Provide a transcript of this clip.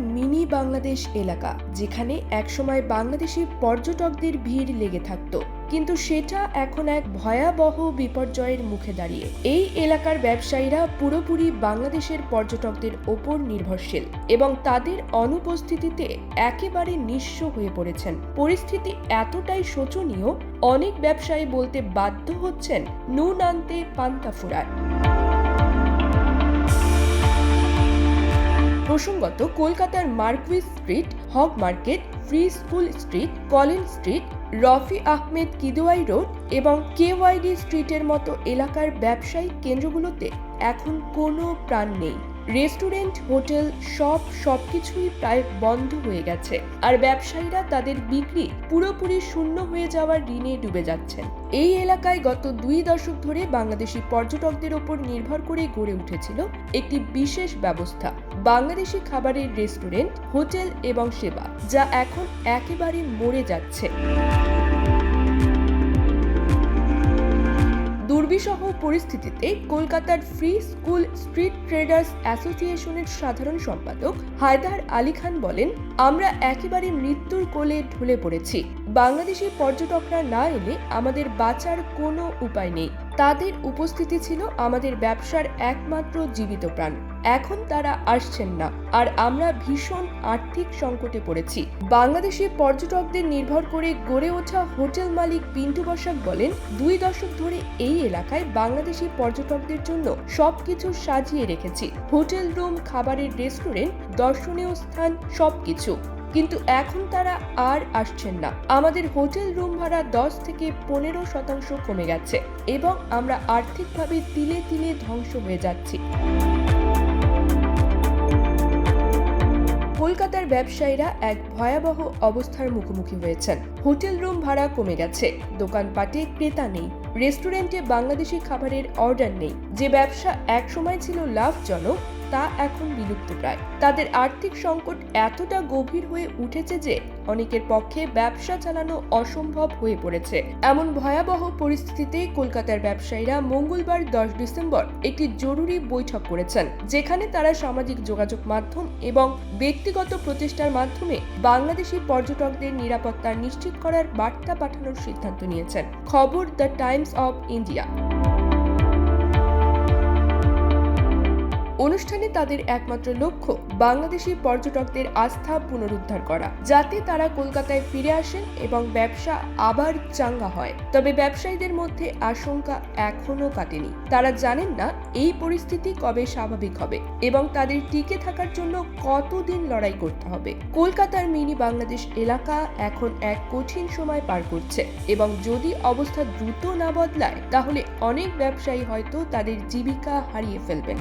বাংলাদেশ এলাকা, যেখানে একসময় বাংলাদেশি পর্যটকদের ভিড় লেগে থাকতো। কিন্তু সেটা এখন এক ভয়াবহ বিপর্যয়ের মুখে দাঁড়িয়ে। এই এলাকার ব্যবসায়ীরা পুরোপুরি বাংলাদেশের পর্যটকদের ওপর নির্ভরশীল এবং তাদের অনুপস্থিতিতে একেবারে নিঃস্ব হয়ে পড়েছেন। পরিস্থিতি এতটাই শোচনীয়, অনেক ব্যবসায়ী বলতে বাধ্য হচ্ছেন নুন আনতে পান্তা ফুরায় প্রসঙ্গত, কলকাতার Marquis street, Hogg market, free school street, Collin street, Rafi Ahmed Kidwai road এবং কেওয়াইডি স্ট্রিটের মতো এলাকার ব্যবসায়িক কেন্দ্রগুলোতে এখন কোনো প্রাণ নেই। রেস্টুরেন্ট, হোটেল সব সবকিছুই প্রায় বন্ধ হয়ে গেছে। আর ব্যবসায়ীরা তাদের বিক্রি পুরোপুরি শূন্য হয়ে যাওয়ার ঋণে ডুবে যাচ্ছেন। এই এলাকায় গত দুই দশক ধরে বাংলাদেশি পর্যটকদের ওপর নির্ভর করে গড়ে উঠেছিল একটি বিশেষ ব্যবস্থা, বাংলাদেশি খাবারের রেস্টুরেন্ট, হোটেল এবং সেবা, যা এখন একেবারে মরে যাচ্ছে। দুর্বিষহ পরিস্থিতিতে কলকাতার ফ্রি স্কুল স্ট্রিট ট্রেডার্স অ্যাসোসিয়েশনের সাধারণ সম্পাদক হায়দার আলী খান বলেন, আমরা একেবারে মৃত্যুর কোলে ঢলে পড়েছি। বাংলাদেশি পর্যটকরা না এলে আমাদের বাঁচার কোনো উপায় নেই। তাদের উপস্থিতি ছিল আমাদের ব্যবসার একমাত্র জীবিত প্রাণ। এখন তারা আসছেন না, আর আমরা ভীষণ আর্থিক সংকটে পড়েছি। বাংলাদেশে পর্যটকদের নির্ভর করে গড়ে ওঠা হোটেল মালিক পিন্টু বসাক বলেন, দুই দশক ধরে এই এলাকায় বাংলাদেশি পর্যটকদের জন্য সবকিছু সাজিয়ে রেখেছি। হোটেল রুম, খাবারের রেস্টুরেন্ট, দর্শনীয় স্থান, সবকিছু। কিন্তু এখন তারা আর আসছেন না। আমাদের হোটেল রুম ভাড়া দশ থেকে পনেরো শতাংশ কমে গেছে এবং আমরা আর্থিকভাবে তিলে তিলে ধ্বংস হয়ে যাচ্ছি। কলকাতার ব্যবসায়ীরা এক ভয়াবহ অবস্থার মুখোমুখি হয়েছেন। হোটেল রুম ভাড়া কমে গেছে। দোকানপাটে ক্রেতা নেই। রেস্টুরেন্টে বাংলাদেশি খাবারের অর্ডার নেই। যে ব্যবসা একসময় ছিল লাভজনক তা এখন বিলুপ্ত প্রায় তাদের আর্থিক সংকট এতটা গভীর হয়ে উঠেছে যে অনেকের পক্ষে ব্যবসা চালানো অসম্ভব হয়ে পড়েছে। এমন ভয়াবহ পরিস্থিতিতে কলকাতার ব্যবসায়ীরা মঙ্গলবার দশ ডিসেম্বর একটি জরুরি বৈঠক করেছেন, যেখানে তারা সামাজিক যোগাযোগ মাধ্যম এবং ব্যক্তিগত প্রচেষ্টার মাধ্যমে বাংলাদেশি পর্যটকদের নিরাপত্তা নিশ্চিত করার বার্তা পাঠানোর সিদ্ধান্ত নিয়েছেন। খবর দ্য টাইমস অব ইন্ডিয়া। অনুষ্ঠানে তাদের একমাত্র লক্ষ্য বাংলাদেশি পর্যটকদের আস্থা পুনরুদ্ধার করা, যাতে তারা কলকাতায় ফিরে আসেন এবং ব্যবসা আবার চাঙ্গা হয়। তবে ব্যবসায়ীদের মধ্যে আশঙ্কা এখনও কাটেনি। তারা জানেন না এই পরিস্থিতি কবে স্বাভাবিক হবে এবং তাদের টিকে থাকার জন্য কতদিন লড়াই করতে হবে। কলকাতার মিনি বাংলাদেশ এলাকা এখন এক কঠিন সময় পার করছে এবং যদি অবস্থা দ্রুত না বদলায়, তাহলে অনেক ব্যবসায়ী হয়তো তাদের জীবিকা হারিয়ে ফেলবেন।